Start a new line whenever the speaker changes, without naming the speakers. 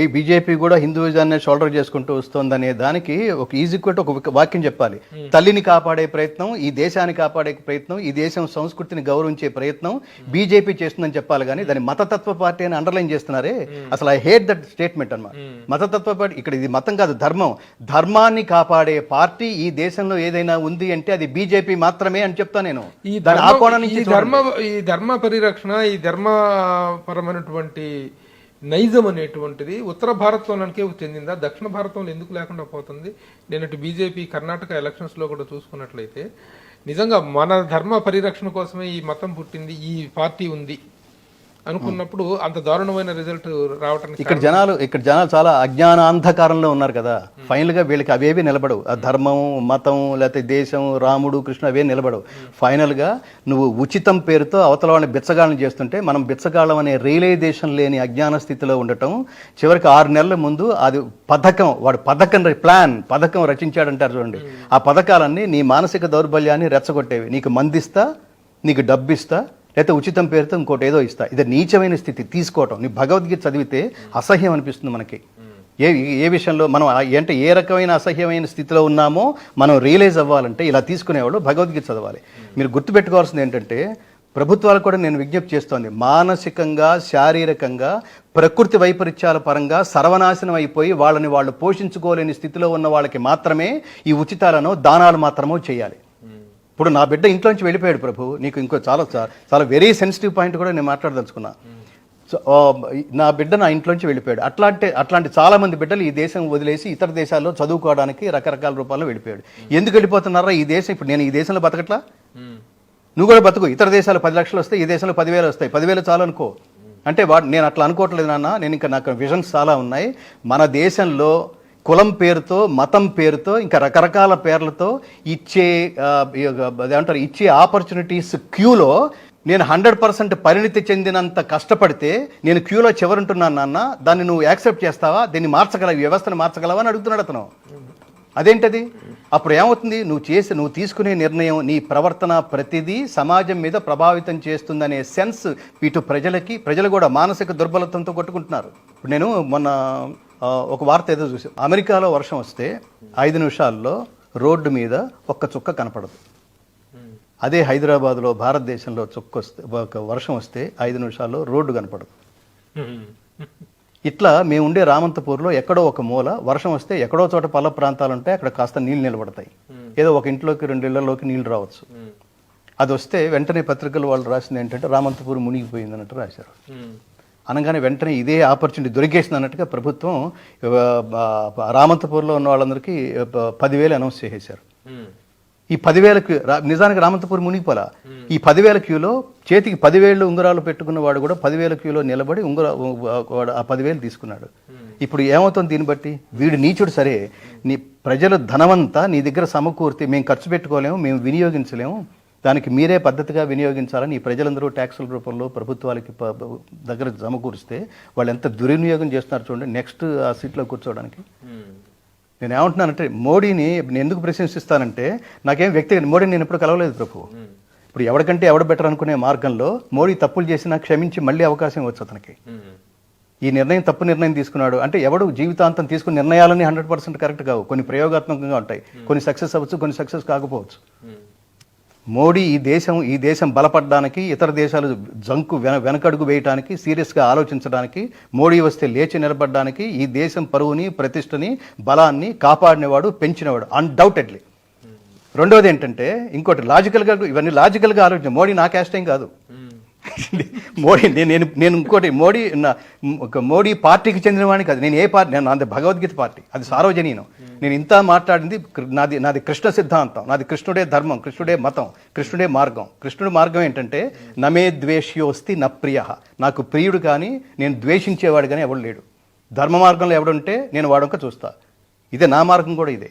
ఈ బీజేపీ కూడా హిందూయిజాన్ని షోల్డర్ చేసుకుంటూ వస్తోందనే దానికి ఒక ఈజీ ఒక వాక్యం చెప్పాలి. తల్లిని కాపాడే ప్రయత్నం ఈ దేశాన్ని కాపాడే ప్రయత్నం ఈ దేశం సంస్కృతిని గౌరవించే ప్రయత్నం బీజేపీ చేస్తుందని చెప్పాలి కానీ దాని మతతత్వ పార్టీ అని అండర్లైన్ చేస్తున్నారే. అసలు ఐ హేట్ దట్ స్టేట్మెంట్ అన్నమాట. మతతత్వ పార్టీ ఇక్కడ ఇది మతం కాదు ధర్మం. ధర్మాన్ని కాపాడే పార్టీ ఈ దేశంలో ఏదైనా ఉంది అంటే అది బీజేపీ మాత్రమే అని చెప్తా నేను.
ఈ ధర్మ ఈ ధర్మ పరిరక్షణ ఈ ధర్మపరమైనటువంటి నైజం అనేటువంటిది ఉత్తర భారతంలోనికే చెందిందా దక్షిణ భారతంలో ఎందుకు లేకుండా పోతుంది? నేనటి బీజేపీ కర్ణాటక ఎలక్షన్స్లో కూడా చూసుకున్నట్లయితే నిజంగా మన ధర్మ పరిరక్షణ కోసమే ఈ మతం పుట్టింది ఈ పార్టీ ఉంది. అనుకున్నప్పుడు అంత దారుణమైన రిజల్ట్ రావటానికి
ఇక్కడ జనాలు ఇక్కడ జనాలు చాలా అజ్ఞాన అంధకారంలో ఉన్నారు కదా. ఫైనల్గా వీళ్ళకి అవేవి నిలబడవు. ఆ ధర్మం మతం లేకపోతే దేశం రాముడు కృష్ణ అవే నిలబడవు. ఫైనల్గా నువ్వు ఉచితం పేరుతో అవతల వాళ్ళని బిచ్చగాళ్ళని చేస్తుంటే మనం బిచ్చగాళ్ళం అనే రియలైజేషన్ లేని అజ్ఞాన స్థితిలో ఉండటం చివరికి ఆరు నెలల ముందు అది పథకం వాడు పథకం ప్లాన్ పథకం రచించాడంటారు చూడండి. ఆ పథకాలన్నీ నీ మానసిక దౌర్బల్యాన్ని రెచ్చగొట్టేవి. నీకు మందిస్తా నీకు డబ్బిస్తా లేకపోతే ఉచితం పేరుతో ఇంకోటి ఏదో ఇస్తా. ఇది నీచమైన స్థితి తీసుకోవటం. నీ భగవద్గీత చదివితే అసహ్యం అనిపిస్తుంది మనకి. ఏ ఏ విషయంలో మనం ఆ- అంటే ఏ రకమైన అసహ్యమైన స్థితిలో ఉన్నామో మనం రియలైజ్ అవ్వాలంటే ఇలా తీసుకునేవాళ్ళు భగవద్గీత చదవాలి. మీరు గుర్తుపెట్టుకోవాల్సింది ఏంటంటే ప్రభుత్వాలు కూడా నేను విజ్ఞప్తి చేస్తోంది మానసికంగా శారీరకంగా ప్రకృతి వైపరీత్యాల పరంగా సర్వనాశనం అయిపోయి వాళ్ళని వాళ్ళు పోషించుకోలేని స్థితిలో ఉన్న వాళ్ళకి మాత్రమే ఈ ఉచితాలను దానాలు మాత్రమో చేయాలి. ఇప్పుడు నా బిడ్డ ఇంట్లోంచి వెళ్ళిపోయాడు ప్రభు. నీకు ఇంకో చాలా చాలా వెరీ సెన్సిటివ్ పాయింట్ కూడా నేను మాట్లాడదలుచుకున్నా. సో, నా బిడ్డ నా ఇంట్లోంచి వెళ్ళిపోయాడు. అట్లాంటి అట్లాంటి చాలా మంది బిడ్డలు ఈ దేశం వదిలేసి ఇతర దేశాల్లో చదువుకోవడానికి రకరకాల రూపాల్లో వెళ్ళిపోయాడు. ఎందుకు వెళ్ళిపోతున్నారా ఈ దేశం? ఇప్పుడు నేను ఈ దేశంలో బతకట్లా? నువ్వు కూడా బతుకు. ఇతర దేశాలు పది లక్షలు వస్తాయి ఈ దేశంలో పదివేలు వస్తాయి. పదివేలు చాలు అనుకో. అంటే వాడు నేను అట్లా అనుకోవట్లేదు నాన్న. నేను ఇంకా నాకు విజన్స్ చాలా ఉన్నాయి. మన దేశంలో కులం పేరుతో మతం పేరుతో ఇంకా రకరకాల పేర్లతో ఇచ్చే అదేమంటారు ఇచ్చే ఆపర్చునిటీస్ క్యూలో నేను హండ్రెడ్ పర్సెంట్ పరిణితి చెందినంత కష్టపడితే నేను క్యూలో చివరుంటున్నాను నాన్న దాన్ని నువ్వు యాక్సెప్ట్ చేస్తావా? దీన్ని మార్చగలవు? వ్యవస్థను మార్చగలవా? అని అడుగుతున్నాడు అతను. అదేంటది? అప్పుడు ఏమవుతుంది? నువ్వు చేసి నువ్వు తీసుకునే నిర్ణయం నీ ప్రవర్తన ప్రతిదీ సమాజం మీద ప్రభావితం చేస్తుందనే సెన్స్ ఇటు ప్రజలకి ప్రజలు కూడా మానసిక దుర్బలతంతో కొట్టుకుంటున్నారు. ఇప్పుడు నేను మొన్న ఒక వార్త ఏదో చూసి. అమెరికాలో వర్షం వస్తే ఐదు నిమిషాల్లో రోడ్డు మీద ఒక్క చుక్క కనపడదు. అదే హైదరాబాద్లో భారతదేశంలో చుక్క వస్తే ఒక వర్షం వస్తే ఐదు నిమిషాల్లో రోడ్డు కనపడదు. ఇట్లా మేము ఉండే రామంతపూర్లో ఎక్కడో ఒక మూల వర్షం వస్తే ఎక్కడో చోట పల్ల ప్రాంతాలు ఉంటాయి అక్కడ కాస్త నీళ్ళు నిలబడతాయి. ఏదో ఒక ఇంట్లోకి రెండు ఇళ్ళలోకి నీళ్ళు రావచ్చు. అది వస్తే వెంటనే పత్రికలు వాళ్ళు రాసింది ఏంటంటే రామంతపూర్ మునిగిపోయింది అన్నట్టు రాశారు. అనగానే వెంటనే ఇదే ఆపర్చునిటీ దొరికేసింది అన్నట్టుగా ప్రభుత్వం రామంతపూర్లో ఉన్న వాళ్ళందరికీ పదివేలు అనౌన్స్ చేసేశారు. ఈ పదివేల క్యూ నిజానికి రామంతపూర్ మునిగిపోలా. ఈ పదివేల క్యూలో చేతికి పదివేలు ఉంగరాలు పెట్టుకున్న వాడు కూడా పదివేల క్యూలో నిలబడి ఉంగర ఆ పదివేలు తీసుకున్నాడు. ఇప్పుడు ఏమవుతుంది దీన్ని బట్టి? వీడు నీచుడు సరే. నీ ప్రజల ధనమంతా నీ దగ్గర సమకూర్తి మేము ఖర్చు పెట్టుకోలేము మేము వినియోగించలేము. దానికి మీరే పద్ధతిగా వినియోగించాలని ఈ ప్రజలందరూ ట్యాక్సుల రూపంలో ప్రభుత్వాలకి దగ్గర సమకూరిస్తే వాళ్ళు ఎంత దుర్వినియోగం చేస్తున్నారు చూడండి. నెక్స్ట్ ఆ సీట్లో కూర్చోవడానికి. నేను ఏమంటున్నానంటే మోడీని నేను ఎందుకు ప్రశంసిస్తానంటే నాకేం వ్యక్తిగత మోడీని నేను ఎప్పుడు కలవలేదు ప్రభు. ఇప్పుడు ఎవరికంటే ఎవడ బెటర్ అనుకునే మార్గంలో మోడీ తప్పులు చేసినా క్షమించి మళ్ళీ అవకాశం ఇవ్వచ్చు అతనికి. ఈ నిర్ణయం తప్పు నిర్ణయం తీసుకున్నాడు. అంటే ఎవడు జీవితాంతం తీసుకున్న నిర్ణయాలన్నీ హండ్రెడ్ పర్సెంట్ కరెక్ట్ కావు. కొన్ని ప్రయోగాత్మకంగా ఉంటాయి. కొన్ని సక్సెస్ అవ్వచ్చు కొన్ని సక్సెస్ కాకపోవచ్చు. మోడీ ఈ దేశం ఈ దేశం బలపడడానికి ఇతర దేశాలు జంకు వెన వెనకడుగు వేయడానికి సీరియస్గా ఆలోచించడానికి మోడీ వస్తే లేచి నిలబడడానికి ఈ దేశం పరువుని ప్రతిష్టని బలాన్ని కాపాడినవాడు పెంచినవాడు అన్డౌటెడ్లీ రెండోది ఏంటంటే ఇంకోటి లాజికల్గా ఇవన్నీ లాజికల్గా ఆలోచన మోడీ నా క్యాస్ట్ కాదు. మోడీ నేను నేను నేను ఇంకోటి మోడీ ఒక మోడీ పార్టీకి చెందినవాడిని కాదు. నేను ఏ పార్టీ నేను నాది భగవద్గీత పార్టీ. అది సార్వజనీయం నేను ఇంత మాట్లాడింది కృ- నాది నాది కృష్ణ సిద్ధాంతం. నాది కృష్ణుడే ధర్మం కృష్ణుడే మతం కృష్ణుడే మార్గం. కృష్ణుడి మార్గం ఏంటంటే నమే ద్వేష్యోస్తి న ప్రియ. నాకు ప్రియుడు కానీ నేను ద్వేషించేవాడు కానీ ఎవడు లేడు. ధర్మ మార్గంలో ఎవడుంటే నేను వాడొక చూస్తా. ఇదే నా మార్గం కూడా ఇదే.